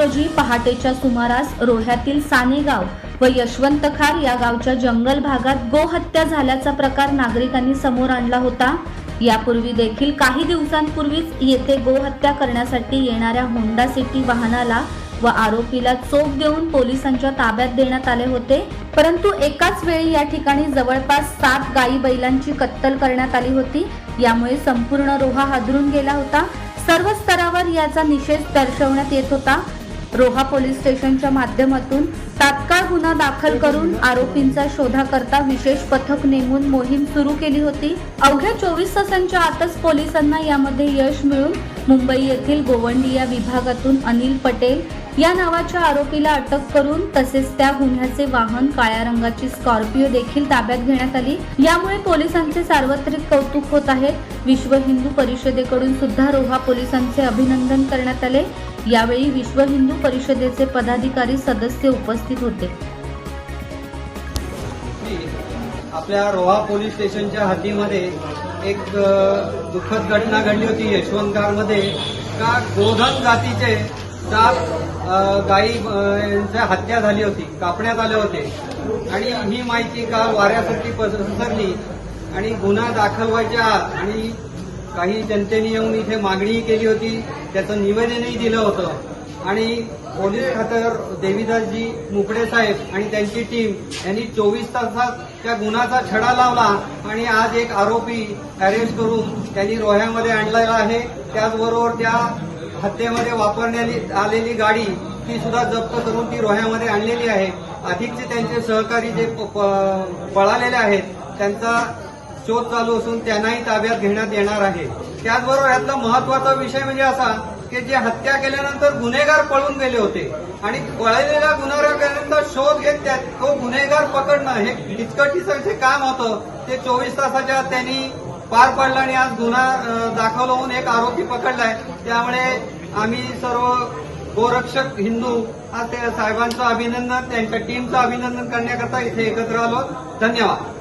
पहाटेच्या सुमारास रोह्यातील सानेगाव व यशवंतखार या गावच्या जंगल भागात गोहत्या झाल्याचा प्रकार नागरिकांनी समोर आणला होता. यापूर्वी देखील काही दिवसांपूर्वीच येथे गोहत्या करण्यासाठी येणाऱ्या होंडा सिटी वाहनाला व आरोपीला चोप देऊन पोलिसांच्या ताब्यात देण्यात आले होते. परंतु एकाच वेळी या ठिकाणी जवळपास सात गायी बैलांची कत्तल करण्यात आली होती. यामुळे संपूर्ण रोहा हादरून गेला होता. सर्व स्तरावर याचा निषेध दर्शवण्यात येत होता. रोहा पोलीस स्टेशनच्या माध्यमातून तात्काळ गुन्हा दाखल करून आरोपींचा शोधाकरता विशेष पथक नेमून मोहीम सुरू केली होती. अवघ्या चोवीस तासांच्या आतच पोलिसांना यामध्ये यश मिळून मुंबई येथील गोवंडी या विभागातून अनिल पटेल या नावाच्या आरोपीला अटक करून तसेच त्या गुन्ह्याचे वाहन काळ्या रंगाची स्कॉर्पिओ देखील ताब्यात घेण्यात आली. यामुळे पोलिसांचे सार्वत्रिक कौतुक होत आहे. विश्व हिंदू परिषदेकडून सुद्धा रोहा पोलिसांचे अभिनंदन करण्यात आले. यावेळी विश्व हिंदू परिषदेचे पदाधिकारी सदस्य उपस्थित होते. आपल्या रोहा पोलीस स्टेशनच्या हद्दीमध्ये एक दुःखद घटना घडली होती यशवंतकारमध्ये का गोधन जातीचे सात अ, यांच्या हत्या झाली होती कापण्यात आले होते. आणि ही माहिती काल वाऱ्यासारखी पसरली. आणि गुन्हा दाखल व्हायच्या आणि काही जनतेने येऊन इथे मागणीही केली होती त्याचं निवेदनही दिलं होतं. आणि पोलीस खात्यावर देवीदासजी मुकडे साहेब आणि त्यांची टीम यांनी चोवीस तासात त्या गुन्ह्याचा छडा लावला आणि आज एक आरोपी अरेस्ट करून त्यांनी रोह्यामध्ये आणलेला आहे. त्याचबरोबर त्या हत्येमध्ये वापरण्यात आलेली गाडी ती सुद्धा जप्त करून ती रोह्यामध्ये आणलेली आहे. अधिकचे त्यांचे सहकारी जे प- प- पळालेले आहेत त्यांचा शोध चालू असून त्यांनाही ताब्यात घेण्यात येणार आहे. त्याचबरोबर यातला महत्त्वाचा विषय म्हणजे असा की जे हत्या केल्यानंतर गुन्हेगार पळून गेले होते आणि पळलेल्या गुन्हेगारांचा शोध घेत त्यात तो गुन्हेगार पकडणं हे किचकटीचं जे काम होतं. ते चोवीस तासाच्या त्यांनी पार पडला आणि आज गुन्हा दाखल होऊन एक आरोपी पकडलाय. त्यामुळे आम्ही सर्व गोरक्षक हिंदू आज ते साहेबांचं अभिनंदन त्यांच्या टीमचं अभिनंदन करण्याकरता इथे एकत्र आलो. धन्यवाद.